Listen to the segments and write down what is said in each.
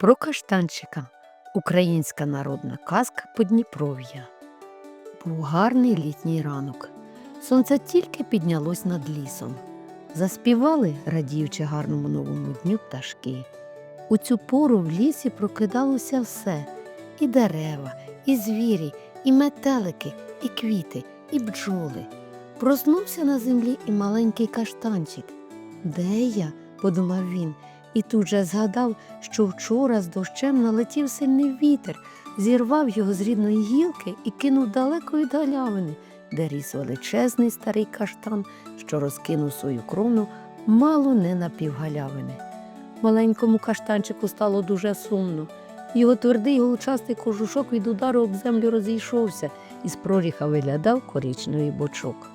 Про каштанчика. Українська народна казка Подніпров'я. Був гарний літній ранок. Сонце тільки піднялось над лісом. Заспівали, радіючи гарному новому дню пташки. У цю пору в лісі прокидалося все і дерева, і звірі, і метелики, і квіти, і бджоли. Проснувся на землі і маленький каштанчик. Де я? подумав він, і тут же згадав, що вчора з дощем налетів сильний вітер, зірвав його з рідної гілки і кинув далеко від галявини, де ріс величезний старий каштан, що розкинув свою крону мало не на півгалявини. Маленькому каштанчику стало дуже сумно. Його твердий голчастий кожушок від удару об землю розійшовся, і з проріха виглядав коричневий бочок.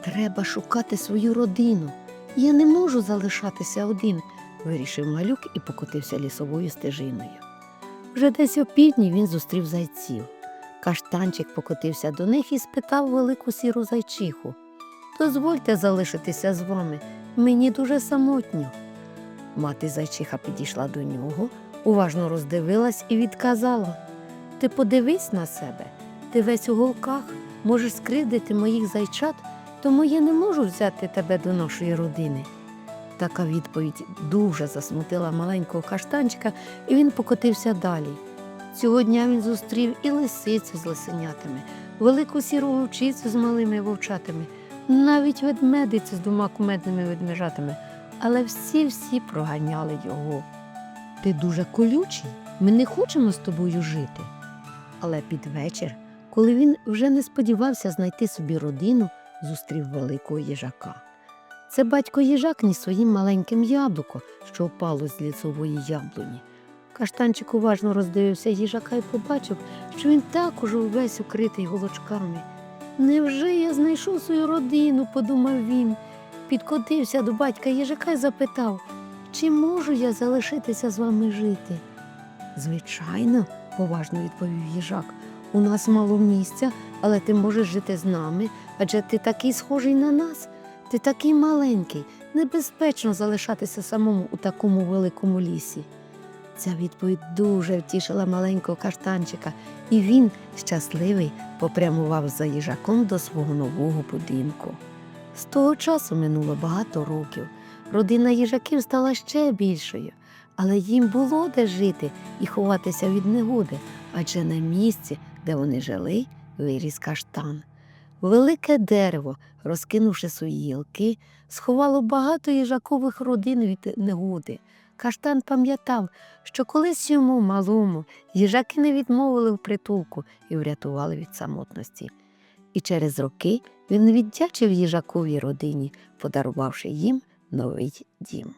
Треба шукати свою родину. Я не можу залишатися один, вирішив малюк і покотився лісовою стежиною. Вже десь опівдні він зустрів зайців. Каштанчик покотився до них і спитав велику сіру зайчиху Дозвольте залишитися з вами, мені дуже самотньо. Мати зайчиха підійшла до нього, уважно роздивилась і відказала Ти подивись на себе, ти весь у голках, можеш скривдити моїх зайчат, тому я не можу взяти тебе до нашої родини. Така відповідь дуже засмутила маленького каштанчика, і він покотився далі. Цього дня він зустрів і лисицю з лисенятами, велику сіру вовчицю з малими вовчатами, навіть ведмедицю з двома кумедними ведмежатами, але всі-всі проганяли його. Ти дуже колючий, ми не хочемо з тобою жити. Але під вечір, коли він вже не сподівався знайти собі родину, зустрів великого їжака. Це батько їжак ніс своїм маленьким яблуко, що впало з лісової яблуні. Каштанчик уважно роздивився їжака і побачив, що він також увесь укритий голочками. Невже я знайшов свою родину? подумав він. Підкотився до батька їжака і запитав, чи можу я залишитися з вами жити? Звичайно, поважно відповів їжак. У нас мало місця, але ти можеш жити з нами, адже ти такий схожий на нас. Ти такий маленький, небезпечно залишатися самому у такому великому лісі. Ця відповідь дуже втішила маленького каштанчика, і він, щасливий, попрямував за їжаком до свого нового будинку. З того часу минуло багато років. Родина їжаків стала ще більшою, але їм було де жити і ховатися від негоди, адже на місці, де вони жили, виріс каштан. Велике дерево, розкинувши свої гілки, сховало багато їжакових родин від негоди. Каштан пам'ятав, що колись йому, малому, їжаки не відмовили в притулку і врятували від самотності. І через роки він віддячив їжаковій родині, подарувавши їм новий дім.